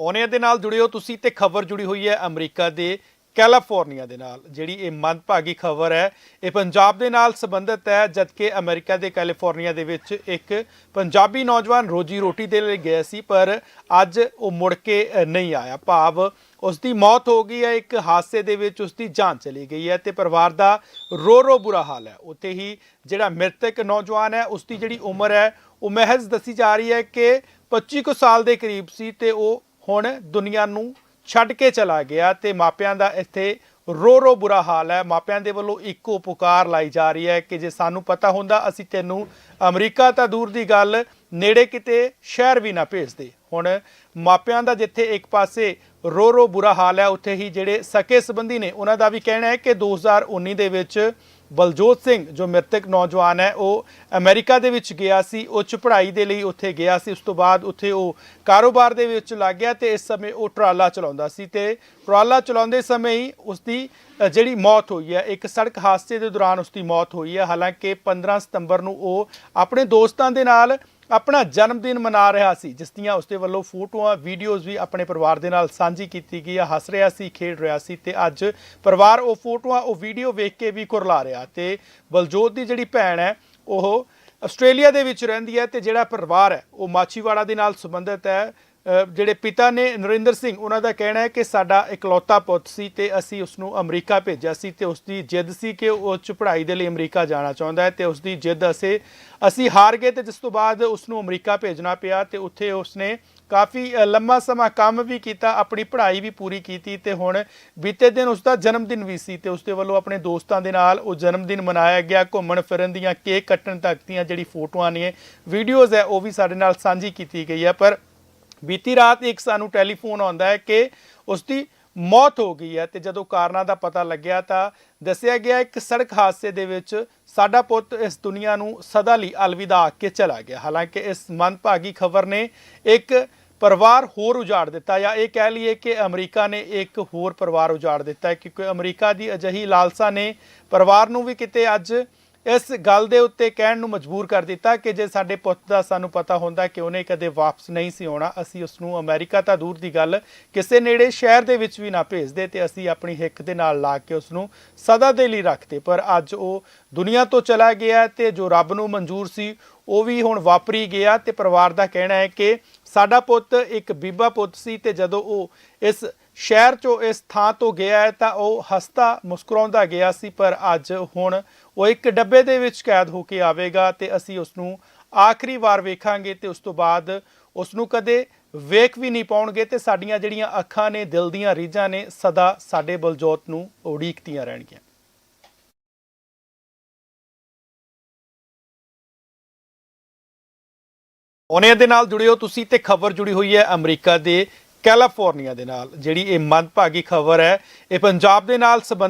ਔਨੇ ਦੇ ਨਾਲ ਜੁੜੇ ਹੋ ਤੁਸੀਂ ਤੇ ਖਬਰ ਜੁੜੀ ਹੋਈ ਹੈ ਅਮਰੀਕਾ ਦੇ ਕੈਲੀਫੋਰਨੀਆ ਦੇ ਨਾਲ, ਜਿਹੜੀ ਇਹ ਮੰਦਭਾਗੀ ਖਬਰ ਹੈ। ਇਹ ਪੰਜਾਬ ਦੇ ਨਾਲ ਸੰਬੰਧਿਤ ਹੈ, ਜਦਕਿ ਅਮਰੀਕਾ ਦੇ ਕੈਲੀਫੋਰਨੀਆ ਦੇ ਵਿੱਚ ਇੱਕ ਪੰਜਾਬੀ ਨੌਜਵਾਨ ਰੋਜੀ ਰੋਟੀ ਦੇ ਲਈ ਗਿਆ ਸੀ, ਪਰ ਅੱਜ ਉਹ ਮੁੜ ਕੇ ਨਹੀਂ ਆਇਆ। ਭਾਵ ਉਸ ਦੀ ਮੌਤ ਹੋ ਗਈ ਹੈ, ਇੱਕ ਹਾਦਸੇ ਦੇ ਵਿੱਚ ਉਸ ਦੀ ਜਾਨ ਚਲੀ ਗਈ ਹੈ ਤੇ ਪਰਿਵਾਰ ਦਾ ਰੋ ਰੋ ਬੁਰਾ ਹਾਲ ਹੈ। ਉੱਥੇ ਹੀ ਜਿਹੜਾ ਮ੍ਰਿਤਕ ਨੌਜਵਾਨ ਹੈ ਉਸ ਦੀ ਜਿਹੜੀ ਉਮਰ ਹੈ, ਉਹ ਮਹਿਜ਼ ਦੱਸੀ ਜਾ ਰਹੀ ਹੈ ਕਿ 25 ਕੁ ਸਾਲ ਦੇ ਕਰੀਬ ਸੀ ਤੇ ਉਹ ਹੁਣ ਦੁਨੀਆ ਨੂੰ ਛੱਡ ਕੇ ਚਲਾ ਗਿਆ ਤੇ ਮਾਪਿਆਂ ਦਾ ਇੱਥੇ ਰੋ ਰੋ ਬੁਰਾ ਹਾਲ ਹੈ। ਮਾਪਿਆਂ ਦੇ ਵੱਲੋਂ ਇੱਕੋ ਪੁਕਾਰ ਲਾਈ ਜਾ ਰਹੀ ਹੈ ਕਿ ਜੇ ਸਾਨੂੰ ਪਤਾ ਹੁੰਦਾ, ਅਸੀਂ ਤੈਨੂੰ ਅਮਰੀਕਾ ਤਾਂ ਦੂਰ ਦੀ ਗੱਲ ਨੇੜੇ ਕਿਤੇ ਸ਼ਹਿਰ ਵੀ ਨਾ ਭੇਜਦੇ। ਹੁਣ ਮਾਪਿਆਂ ਦਾ ਜਿੱਥੇ ਇੱਕ ਪਾਸੇ ਰੋ ਰੋ ਬੁਰਾ ਹਾਲ ਹੈ, ਉੱਥੇ ਹੀ ਜਿਹੜੇ ਸਕੇ ਸੰਬੰਧੀ ਨੇ, ਉਹਨਾਂ ਦਾ ਵੀ ਕਹਿਣਾ ਹੈ ਕਿ 2019 ਦੇ ਵਿੱਚ ਬਲਜੋਤ ਸਿੰਘ, ਜੋ ਮ੍ਰਿਤਕ ਨੌਜਵਾਨ ਹੈ, ਉਹ ਅਮਰੀਕਾ ਦੇ ਵਿੱਚ ਗਿਆ ਸੀ, ਉੱਚ ਪੜ੍ਹਾਈ ਦੇ ਲਈ ਉੱਥੇ ਗਿਆ ਸੀ, ਉਸ ਤੋਂ ਬਾਅਦ ਉੱਥੇ ਉਹ ਕਾਰੋਬਾਰ ਦੇ ਵਿੱਚ ਲੱਗ ਗਿਆ ਤੇ ਇਸ ਸਮੇਂ ਉਹ ਟਰਾਲਾ ਚਲਾਉਂਦਾ ਸੀ ਤੇ ਟਰਾਲਾ ਚਲਾਉਂਦੇ ਸਮੇਂ ਹੀ ਉਸ ਦੀ ਜਿਹੜੀ ਮੌਤ ਹੋਈ ਹੈ, ਇੱਕ ਸੜਕ ਹਾਦਸੇ ਦੇ ਦੌਰਾਨ ਉਸ ਦੀ ਮੌਤ ਹੋਈ ਹੈ। ਹਾਲਾਂਕਿ 15 ਸਤੰਬਰ ਨੂੰ ਉਹ ਆਪਣੇ ਦੋਸਤਾਂ ਦੇ ਨਾਲ ਆਪਣਾ ਜਨਮ ਦਿਨ ਮਨਾ ਰਿਹਾ ਸੀ, ਜਿਸ ਦੀਆਂ ਉਸਦੇ ਵੱਲੋਂ ਫੋਟੋਆਂ, ਵੀਡੀਓਜ਼ ਵੀ ਆਪਣੇ ਪਰਿਵਾਰ ਦੇ ਨਾਲ ਸਾਂਝੀ ਕੀਤੀ ਗਈ ਆ, ਹੱਸ ਰਿਹਾ ਸੀ, ਖੇਡ ਰਿਹਾ ਸੀ ਤੇ ਅੱਜ ਪਰਿਵਾਰ ਉਹ ਫੋਟੋਆਂ, ਉਹ ਵੀਡੀਓ ਵੇਖ ਕੇ ਵੀ ਕੁਰਲਾ ਰਿਹਾ ਤੇ ਬਲਜੋਤ ਦੀ ਜਿਹੜੀ ਭੈਣ ਹੈ, ਉਹ ਆਸਟ੍ਰੇਲੀਆ ਦੇ ਵਿੱਚ ਰਹਿੰਦੀ ਹੈ ਤੇ ਜਿਹੜਾ ਪਰਿਵਾਰ ਹੈ, ਉਹ ਮਾਛੀਵਾੜਾ ਦੇ ਨਾਲ ਸੰਬੰਧਿਤ ਹੈ। ਜਿਹੜੇ ਪਿਤਾ ਨੇ ਨਰਿੰਦਰ ਸਿੰਘ, ਉਹਨਾਂ ਦਾ ਕਹਿਣਾ ਹੈ ਕਿ ਸਾਡਾ ਇਕਲੌਤਾ ਪੁੱਤ ਸੀ ਤੇ ਅਸੀਂ ਉਸ ਨੂੰ ਅਮਰੀਕਾ ਭੇਜਿਆ ਸੀ ਤੇ ਉਸ ਦੀ ਜਿੱਦ ਸੀ ਕਿ ਉਹ ਉੱਚ ਪੜ੍ਹਾਈ ਦੇ ਲਈ ਅਮਰੀਕਾ ਜਾਣਾ ਚਾਹੁੰਦਾ ਹੈ ਤੇ ਉਸ ਦੀ ਜਿੱਦ ਅਸੀਂ ਅਸੀਂ ਹਾਰ ਗਏ ਤੇ ਜਿਸ ਤੋਂ ਬਾਅਦ ਉਸ ਨੂੰ ਅਮਰੀਕਾ ਭੇਜਣਾ ਪਿਆ ਤੇ ਉੱਥੇ ਉਸਨੇ ਕਾਫੀ ਲੰਮਾ ਸਮਾਂ ਕੰਮ ਵੀ ਕੀਤਾ, ਆਪਣੀ ਪੜ੍ਹਾਈ ਵੀ ਪੂਰੀ ਕੀਤੀ ਤੇ ਹੁਣ ਬੀਤੇ ਦਿਨ ਉਸ ਦਾ ਜਨਮ ਦਿਨ ਵੀ ਸੀ ਤੇ ਉਸ ਦੇ ਵੱਲੋਂ ਆਪਣੇ ਦੋਸਤਾਂ ਦੇ ਨਾਲ ਉਹ ਜਨਮ ਦਿਨ ਮਨਾਇਆ ਗਿਆ, ਘੁੰਮਣ ਫਿਰਨ ਦੀਆਂ ਕੇਕ ਕੱਟਣ ਤੱਕ ਦੀਆਂ ਜਿਹੜੀ ਫੋਟੋਆਂ ਨੇ, ਵੀਡੀਓਜ਼ ਹੈ ਉਹ ਵੀ ਸਾਡੇ ਨਾਲ ਸਾਂਝੀ ਕੀਤੀ ਗਈ ਹੈ, ਪਰ ਬੀਤੀ ਰਾਤ ਇੱਕ ਸਾਨੂੰ ਟੈਲੀਫੋਨ ਆਉਂਦਾ ਹੈ ਕਿ ਉਸ ਦੀ ਮੌਤ ਹੋ ਗਈ ਹੈ ਤੇ ਜਦੋਂ ਕਾਰਨਾਂ ਦਾ ਪਤਾ ਲੱਗਿਆ ਤਾਂ ਦੱਸਿਆ ਗਿਆ ਇੱਕ ਸੜਕ ਹਾਦਸੇ ਦੇ ਵਿੱਚ ਸਾਡਾ ਪੁੱਤ ਇਸ ਦੁਨੀਆ ਨੂੰ ਸਦਾ ਲਈ ਅਲਵਿਦਾ ਆਖ ਕੇ ਚਲਾ ਗਿਆ। ਹਾਲਾਂਕਿ ਇਸ ਮੰਦਭਾਗੀ ਖਬਰ ਨੇ ਇੱਕ ਪਰਿਵਾਰ ਹੋਰ ਉਜਾੜ ਦਿੱਤਾ ਜਾਂ ਇਹ ਕਹਿ ਲਈਏ ਕਿ ਅਮਰੀਕਾ ਨੇ ਇੱਕ ਹੋਰ ਪਰਿਵਾਰ ਉਜਾੜ ਦਿੱਤਾ ਹੈ ਕਿਉਂਕਿ ਅਮਰੀਕਾ ਦੀ ਅਜਿਹੀ ਲਾਲਸਾ ਨੇ ਪਰਿਵਾਰ ਨੂੰ ਵੀ ਕਿਤੇ ਅੱਜ ਇਸ ਗੱਲ ਦੇ ਉੱਤੇ ਕਹਿਣ ਨੂੰ ਮਜਬੂਰ ਕਰ ਦਿੱਤਾ ਕਿ ਜੇ ਸਾਡੇ ਪੁੱਤ ਦਾ ਸਾਨੂੰ ਪਤਾ ਹੁੰਦਾ ਕਿ ਉਹਨੇ ਕਦੇ ਵਾਪਸ ਨਹੀਂ ਸੀ ਆਉਣਾ, ਅਸੀਂ ਉਸ ਨੂੰ ਅਮਰੀਕਾ ਤਾਂ ਦੂਰ ਦੀ ਗੱਲ ਕਿਸੇ ਨੇੜੇ ਸ਼ਹਿਰ ਦੇ ਵਿੱਚ ਵੀ ਨਾ ਭੇਜਦੇ ਤੇ ਅਸੀਂ ਆਪਣੀ ਹਿੱਕ ਦੇ ਨਾਲ ਲਾ ਕੇ ਉਸ ਨੂੰ ਸਦਾ ਦੇ ਲਈ ਰੱਖਦੇ। ਪਰ ਅੱਜ ਉਹ ਦੁਨੀਆ ਤੋਂ ਚਲਾ ਗਿਆ ਤੇ ਜੋ ਰੱਬ ਨੂੰ ਮਨਜ਼ੂਰ ਸੀ, ਉਹ ਵੀ ਹੁਣ ਵਾਪਰੀ ਗਿਆ ਤੇ ਪਰਿਵਾਰ ਦਾ ਕਹਿਣਾ ਹੈ ਕਿ ਸਾਡਾ ਪੁੱਤ ਇੱਕ ਬੀਬਾ ਪੁੱਤ ਸੀ ਤੇ ਜਦੋਂ ਉਹ ਇਸ ਸ਼ਹਿਰ ਚੋਂ ਇਸ ਥਾਂ ਤੋਂ ਗਿਆ ਹੈ ਤਾਂ ਉਹ ਹਸਤਾ ਮੁਸਕਰਾਉਂਦਾ ਗਿਆ ਸੀ, ਪਰ ਅੱਜ ਹੁਣ ਉਹ ਇੱਕ ਡੱਬੇ ਦੇ ਵਿੱਚ ਕੈਦ ਹੋ ਕੇ ਆਵੇਗਾ ਤੇ ਅਸੀਂ ਉਸ ਨੂੰ ਆਖਰੀ ਵਾਰ ਵੇਖਾਂਗੇ ਤੇ ਉਸ ਤੋਂ ਬਾਅਦ ਉਸ ਨੂੰ ਕਦੇ ਵੇਖ ਵੀ ਨਹੀਂ ਪਾਉਣਗੇ ਤੇ ਸਾਡੀਆਂ ਜਿਹੜੀਆਂ ਅੱਖਾਂ ਨੇ, ਦਿਲ ਦੀਆਂ ਰੀਝਾਂ ਨੇ, ਸਦਾ ਸਾਡੇ ਬਲਜੋਤ ਨੂੰ ਉਡੀਕਦੀਆਂ ਰਹਿਣਗੀਆਂ। ਔਨੇ ਦੇ ਨਾਲ ਜੁੜਿਓ ਤੁਸੀਂ ਤੇ ਖਬਰ ਜੁੜੀ ਹੋਈ ਹੈ ਅਮਰੀਕਾ ਦੇ ਕੈਲੀਫੋਰਨੀਆ ਦੇ ਨਾਲ ਜਿਹੜੀ ਇਹ ਮੰਦਭਾਗੀ ਖਬਰ ਹੈ ਇਹ ਪੰਜਾਬ ਦੇ ਨਾਲ ਸੰਬੰਧ